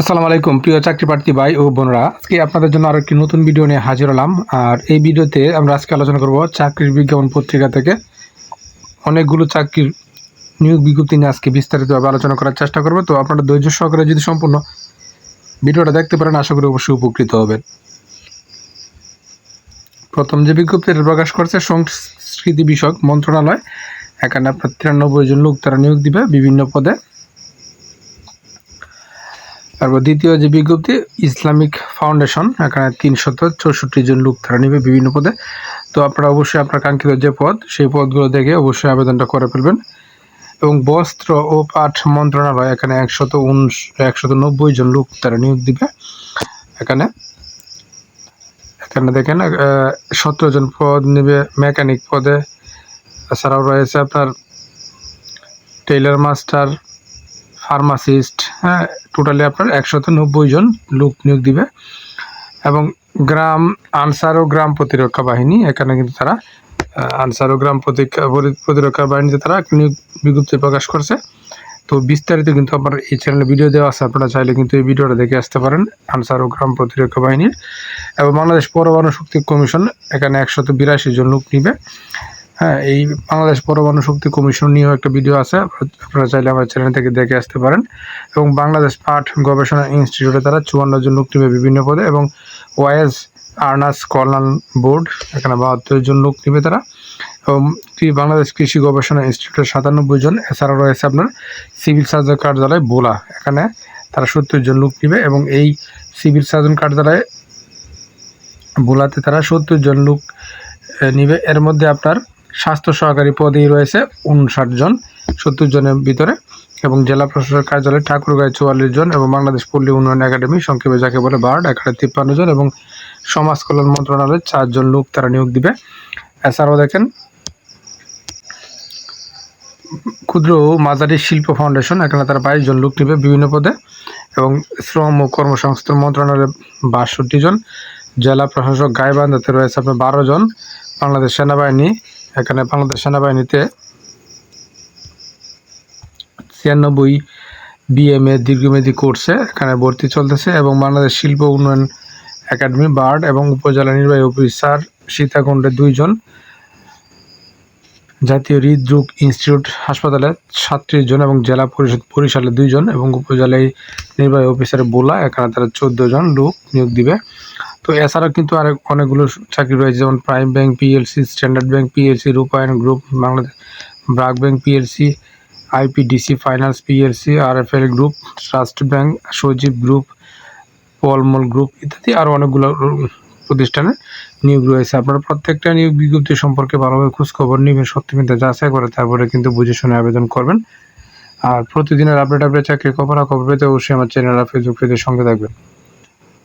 আসসালামু আলাইকুম, প্রিয় চাকরি প্রার্থী ভাই ও বোনরা। আজকে আপনাদের জন্য আরও একটি নতুন ভিডিও নিয়ে হাজির হলাম। আর এই ভিডিওতে আমরা আজকে আলোচনা করব চাকরির বিজ্ঞাপন পত্রিকা থেকে অনেকগুলো চাকরির নিয়োগ বিজ্ঞপ্তি নিয়ে আজকে বিস্তারিতভাবে আলোচনা করার চেষ্টা করব। তো আপনারা ধৈর্য সহকারে যদি সম্পূর্ণ ভিডিওটা দেখতে পারেন, আশা করি অবশ্যই উপকৃত হবেন। প্রথম যে বিজ্ঞপ্তিটা প্রকাশ করছে, সংস্কৃতি বিষয়ক মন্ত্রণালয়। এখানে আপনার তিরানব্বই জন লোক তারা নিয়োগ দিবে বিভিন্ন পদে। তারপর দ্বিতীয় যে বিজ্ঞপ্তি, ইসলামিক ফাউন্ডেশন, এখানে তিনশত চৌষট্টি জন লোক তারা নিবে বিভিন্ন পদে। তো আপনারা অবশ্যই আপনার কাঙ্ক্ষিত যে পদ, সেই পদগুলো দেখে অবশ্যই আবেদনটা করে ফেলবেন। এবং বস্ত্র ও পাঠ মন্ত্রণালয়, এখানে একশত একশত নব্বই জন লোক তারা নিয়োগ দিবে। এখানে এখানে দেখেন সতেরো জন পদ নেবে মেকানিক পদে। এছাড়াও রয়েছে আপনার টেইলার মাস্টার ফার্মাসিস্ট হ্যাঁ টোটালি আপনার একশত নব্বই জন লোক নিয়োগ দিবে। এবং গ্রাম আনসার ও গ্রাম প্রতিরক্ষা বাহিনী, এখানে কিন্তু তারা আনসার ও গ্রাম প্রতিরক্ষা বাহিনীতে তারা নিয়োগ বিজ্ঞপ্তি প্রকাশ করছে। তো বিস্তারিত কিন্তু আপনার এই চ্যানেলে ভিডিও দেওয়া আছে, আপনারা চাইলে কিন্তু এই ভিডিওটা দেখে আসতে পারেন, আনসার ও গ্রাম প্রতিরক্ষা বাহিনীর। এবং বাংলাদেশ পরমাণু শক্তি কমিশন, এখানে একশত বিরাশি জন লোক নিবে। হ্যাঁ এই বাংলাদেশ পরমাণু শক্তি কমিশন নিয়েও একটা ভিডিও আছে। আপনারা চাইলে আমার চ্যানেল থেকে দেখে আসতে পারেন। এবং বাংলাদেশ পাট গবেষণা ইনস্টিটিউটে তারা চুয়ান্ন জন লোক নিবে বিভিন্ন পদে এবং ওয়াইএস আর্নাস কল্যাণ বোর্ড, এখানে বাহাত্তর জন লোক নিবে তারা। এবং বাংলাদেশ কৃষি গবেষণা ইনস্টিটিউটের সাতানব্বই জন, এছাড়াও রয়েছে আপনার সিভিল সার্জন কার্যালয় বোলা, এখানে তারা সত্তর জন লোক নিবে এবং এই সিভিল সার্জন কার্যালয়ে বোলাতে তারা সত্তর জন লোক নিবে। এর মধ্যে আপনার স্বাস্থ্য সহকারী পদেই রয়েছে উনষাট জন, সত্তর জনের ভিতরে এবং জেলা প্রশাসক কার্যালয় ঠাকুরগাঁয় চুয়াল্লিশ জন এবং বাংলাদেশ পল্লী উন্নয়ন একাডেমি সংক্ষেপে যাকে বলে বার্ড, এখানে তিপ্পান্ন জন এবং সমাজ কল্যাণ মন্ত্রণালয়ের চারজন লোক তারা নিয়োগ দিবে। এছাড়াও দেখেন, ক্ষুদ্র ও মাঝারি শিল্প ফাউন্ডেশন, এখানে তারা বাইশ জন লোক নেবে বিভিন্ন পদে এবং শ্রম ও কর্মসংস্থান মন্ত্রণালয়ে বাষট্টি জন, জেলা প্রশাসক গাইবান্ধাতে রয়েছে আপনার বারো জন, বাংলাদেশ সেনাবাহিনী এখানে বাংলাদেশ সেনাবাহিনীতে ছিয়ানব্বই বিএমএ দীর্ঘমেয়াদী কোর্সে এখানে ভর্তি চলতেছে এবং বাংলাদেশ শিল্প উন্নয়ন একাডেমি, বার্ড এবং উপজেলা নির্বাহী অফিসার সীতাকুণ্ডে দুইজন জাতীয় হৃদরোগ ইনস্টিটিউট হাসপাতালে সাতত্রিশ জন এবং জেলা পরিষদ বরিশালে দুইজন এবং উপজেলায় নির্বাহী অফিসার বোলা, এখানে তারা চোদ্দ জন লোক নিয়োগ দিবে। তো এছাড়াও কিন্তু আরেক অনেকগুলো চাকরি রয়েছে, যেমন prime bank PLC standard bank PLC Rupayan group Bangladesh BRAC bank PLC IPDC finance PLC RFL group trust bank Sajeeb group Palmal group ইত্যাদি আরও অনেকগুলো প্রতিষ্ঠানে নিয়োগ রয়েছে। আপনারা প্রত্যেকটা নিয়োগ বিজ্ঞপ্তি সম্পর্কে ভালোভাবে খোঁজখবর নেবেন, সত্যি মিথ্যা যাচাই করে তারপরে কিন্তু বুঝে শুনে আবেদন করবেন। আর প্রতিদিনের আপডেট আপডেট চাকরি খবর খবর পেতে অবশ্যই আমার চ্যানেল আর ফেসবুক পেজের সঙ্গে থাকবেন।